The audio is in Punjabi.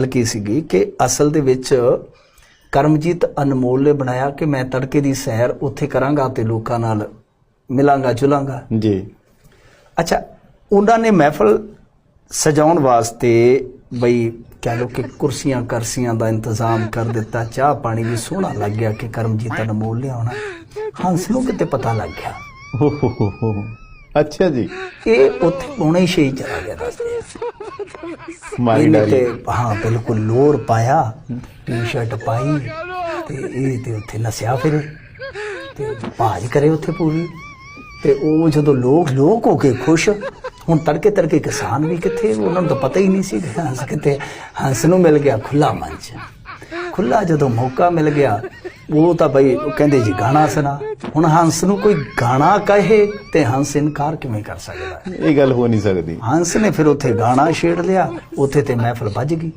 ਗੱਲ ਕੀ ਸੀਗੀ ਕਿ ਅਸਲ ਦੇ ਵਿੱਚ ਕਰਮਜੀਤ ਅਨਮੋਲ ਨੇ ਬਣਾਇਆ ਕਿ ਮੈਂ ਤੜਕੇ ਦੀ ਸੈਰ ਉੱਥੇ ਕਰਾਂਗਾ ਤੇ ਲੋਕਾਂ ਨਾਲ ਮਿਲਾਂਗਾ ਜੁਲਾਂਗਾ। ਜੀ। ਅੱਛਾ ਉਹਨਾਂ ਨੇ ਮਹਿਫਲ ਸਜਾਉਣ ਵਾਸਤੇ ਬਈ ਕਹਿ ਲੋ ਕਿ ਕੁਰਸੀਆਂ ਕਰਸੀਆਂ ਦਾ ਇੰਤਜ਼ਾਮ ਕਰ ਦਿੱਤਾ ਚਾਹ ਪਾਣੀ ਵੀ ਸੋਹਣਾ ਲੱਗ ਗਿਆ ਕਿ ਕਰਮਜੀਤ ਅਨਮੋਲ ਲਿਆਉਣਾ ਹੰਸ ਨੂੰ ਕਿਤੇ ਪਤਾ ਲੱਗ ਗਿਆ। ਹੋ ਹੋ। ਅੱਛਾ ਜੀ। ਇਹ ਉੱਥੇ ਪੌਣੇ ਛੇ ਹੀ ਚਲਾ ਗਿਆ। ਇਹਨੇ ਡਾਲੀ ਤੇ ਹਾਂ ਬਿਲਕੁਲ ਲੋਰ ਪਾਇਆ ਟੀ-ਸ਼ਰਟ ਪਾਈ ਤੇ ਇਹ ਤੇ ਉੱਥੇ ਨਸਿਆ ਫਿਰੇ। ਤੇ ਭਾਜ ਕਰੇ ਉੱਥੇ ਪੂਰੀ। ਤੇ ਉਹ ਜਦੋਂ ਲੋਕ ਲੋਕ ਹੋ ਕੇ ਖੁਸ਼ ਹੁਣ ਤੜਕੇ ਤੜਕੇ ਕਿਸਾਨ ਵੀ ਕਿੱਥੇ ਉਹਨਾਂ ਨੂੰ ਤਾਂ ਪਤਾ ਹੀ ਨਹੀਂ ਸੀ ਕਿ ਹੰਸ ਕਿਤੇ ਹੰਸ ਨੂੰ ਮਿਲ ਗਿਆ ਖੁੱਲਾ ਮੰਚ। ਖੁੱਲਾ ਜਦੋਂ ਮੌਕਾ ਮਿਲ ਗਿਆ ਉਹ ਤਾਂ ਬਈ ਉਹ ਕਹਿੰਦੇ ਜੀ ਗਾਣਾ ਸੁਣਾ। ਹੁਣ ਹੰਸ ਨੂੰ ਕੋਈ ਗਾਣਾ ਕਹੇ ਤੇ ਹੰਸ ਇਨਕਾਰ ਕਿਵੇਂ ਕਰ ਸਕਦਾ? ਹੈ? ਇਹ ਗੱਲ ਹੋ ਨਹੀਂ ਸਕਦੀ। ਹੰਸ ਨੇ ਫਿਰ ਉੱਥੇ ਗਾਣਾ ਛੇੜ ਲਿਆ ਉੱਥੇ ਤੇ ਮਹਿਫਲ ਵੱਜ ਗਈ।